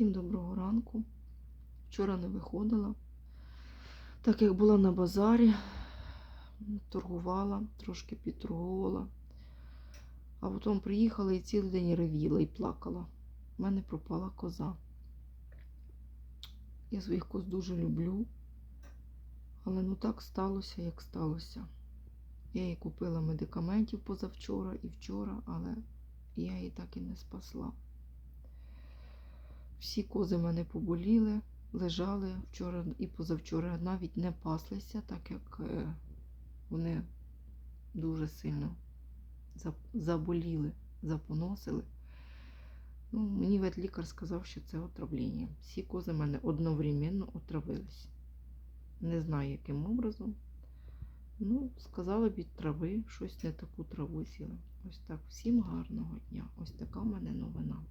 Всім доброго ранку. Вчора не виходила, так як була на базарі, торгувала, трошки підторгувала. А потім приїхала і цілий день ревіла і плакала. У мене пропала коза. Я своїх коз дуже люблю, але ну так сталося, як сталося. Я їй купила медикаментів позавчора і вчора, але я її так і не спасла. Всі кози мене поболіли, лежали вчора і позавчора навіть не паслися, так як е, вони дуже сильно заболіли, запоносили. Ну, мені ветлікар сказав, що це отравлення. Всі кози мене одновременно отравились. Не знаю, яким образом. Ну, сказала від трави, щось не таку траву сіли. Ось так. Всім гарного дня. Ось така в мене новина.